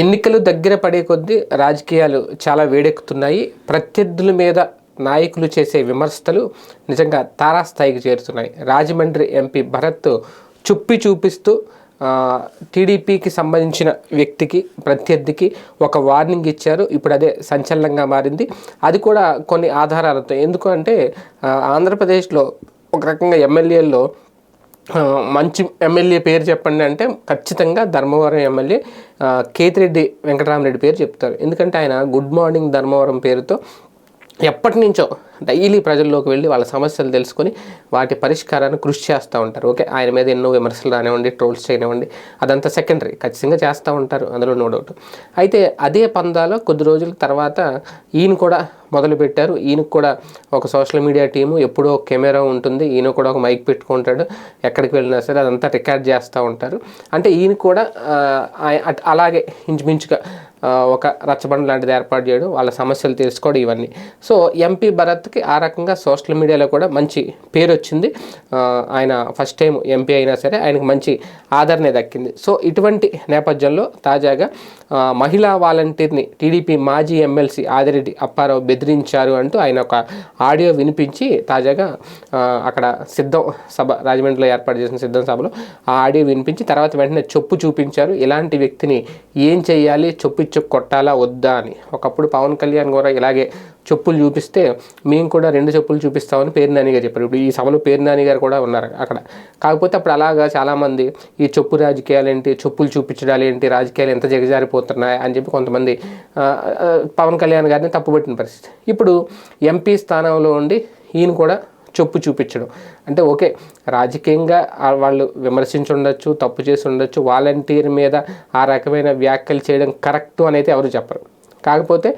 ఎన్నికలు దగ్గర పడే కొద్దీ రాజకీయాలు చాలా వేడెక్కుతున్నాయి. ప్రత్యర్థుల మీద నాయకులు చేసే విమర్శలు నిజంగా తారాస్థాయికి చేరుతున్నాయి. రాజమండ్రి ఎంపీ భరత్ చుప్పి చూపిస్తూ టీడీపీకి సంబంధించిన వ్యక్తికి ప్రత్యర్థికి ఒక వార్నింగ్ ఇచ్చారు. ఇప్పుడు అదే సంచలనంగా మారింది. అది కూడా కొన్ని ఆధారాలతో. ఎందుకంటే ఆంధ్రప్రదేశ్లో ఒక రకంగా ఎమ్మెల్యేల్లో మంచి ఎమ్మెల్యే పేరు చెప్పండి అంటే ఖచ్చితంగా ధర్మవరం ఎమ్మెల్యే కేతిరెడ్డి వెంకటరామరెడ్డి పేరు చెప్తారు. ఎందుకంటే ఆయన గుడ్ మార్నింగ్ ధర్మవరం పేరుతో ఎప్పటి నుంచో డైలీ ప్రజల్లోకి వెళ్ళి వాళ్ళ సమస్యలు తెలుసుకొని వాటి పరిష్కారాన్ని కృషి చేస్తూ ఉంటారు. ఓకే ఆయన మీద ఎన్నో విమర్శలు రానివ్వండి ట్రోల్స్ చేయనివ్వండి అదంతా సెకండరీ ఖచ్చితంగా చేస్తూ ఉంటారు అందులో నో డౌట్ అయితే అదే పందాలో కొద్ది రోజుల తర్వాత ఈయన కూడా మొదలుపెట్టారు. ఈయనకు కూడా ఒక సోషల్ మీడియా టీము ఎప్పుడో ఒక కెమెరా ఉంటుంది. ఈయన కూడా ఒక మైక్ పెట్టుకుంటాడు. ఎక్కడికి వెళ్ళినా సరే అదంతా రికార్డ్ చేస్తూ ఉంటారు. అంటే ఈయన కూడా అలాగే ఇంచుమించుగా ఒక రచ్చబండ లాంటిది ఏర్పాటు చేయడం వాళ్ళ సమస్యలు తెలుసుకోవడం ఇవన్నీ. సో ఎంపీ భరత్ భరత్కి ఆ రకంగా సోషల్ మీడియాలో కూడా మంచి పేరు వచ్చింది ఆయన ఫస్ట్ టైం ఎంపీ అయినా సరే ఆయనకు మంచి ఆదరణ దక్కింది. సో ఇటువంటి నేపథ్యంలో తాజాగా మహిళా వాలంటీర్ని టీడీపీ మాజీ ఎమ్మెల్సీ ఆదిరెడ్డి అప్పారావు బెదిరించారు అంటూ ఆయన ఒక ఆడియో వినిపించి తాజాగా అక్కడ సిద్ధం సభ రాజమండ్రిలో ఏర్పాటు చేసిన సిద్ధం సభలో ఆ ఆడియో వినిపించి తర్వాత వెంటనే చొప్పు చూపించారు. ఇలాంటి వ్యక్తిని ఏం చేయాలి చొప్పు ఇచ్చి కొట్టాలా వద్దా? అని. ఒకప్పుడు పవన్ కళ్యాణ్ కూడా ఇలాగే చెప్పులు చూపిస్తే మేము కూడా రెండు చెప్పులు చూపిస్తామని పేరు నాని గారు చెప్పారు. ఇప్పుడు ఈ సభలో పేరు నాని గారు కూడా ఉన్నారు అక్కడ. కాకపోతే అప్పుడు అలాగా చాలామంది ఈ చెప్పు రాజకీయాలు ఏంటి చెప్పులు చూపించడాలు ఏంటి రాజకీయాలు ఎంత జగజారిపోతున్నాయి అని చెప్పి కొంతమంది పవన్ కళ్యాణ్ గారిని తప్పుపట్టిన పరిస్థితి. ఇప్పుడు ఎంపీ స్థానంలో ఉండి ఈయన కూడా చెప్పు చూపించడం. అంటే ఓకే రాజకీయంగా వాళ్ళు విమర్శించుండొచ్చు తప్పు చేసి ఉండొచ్చు వాలంటీర్ మీద ఆ రకమైన వ్యాఖ్యలు చేయడం కరెక్ట్ అనేది ఎవరు చెప్పరు. కాకపోతే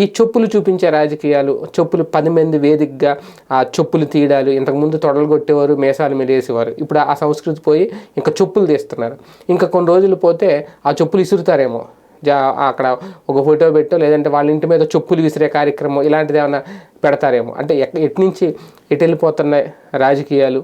ఈ చెప్పులు చూపించే రాజకీయాలు చెప్పులు పది మంది వేదికగా ఆ చెప్పులు తీయడాలు ఇంతకుముందు తొడలు కొట్టేవారు మేసాలు మెలేసేవారు ఇప్పుడు ఆ సంస్కృతి పోయి ఇంకా చెప్పులు తీస్తున్నారు. ఇంకా కొన్ని రోజులు పోతే ఆ చెప్పులు ఇసురుతారేమో. జా అక్కడ ఒక ఫోటో పెట్టో లేదంటే వాళ్ళ ఇంటి మీద చెప్పులు విసిరే కార్యక్రమం ఇలాంటిది ఏమైనా పెడతారేమో. అంటే ఎక్క ఎటు నుంచి ఎటు వెళ్ళిపోతున్నాయి రాజకీయాలు?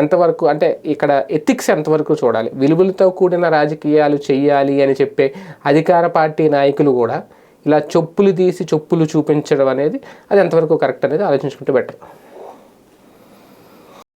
ఎంతవరకు అంటే ఇక్కడ ఎథిక్స్ ఎంతవరకు చూడాలి? విలువలతో కూడిన రాజకీయాలు చేయాలి అని చెప్పే అధికార పార్టీ నాయకులు కూడా ఇలా చెప్పులు తీసి చెప్పులు చూపించడం అనేది అది ఎంతవరకు కరెక్ట్ అనేది ఆలోచించుకుంటే బెటర్.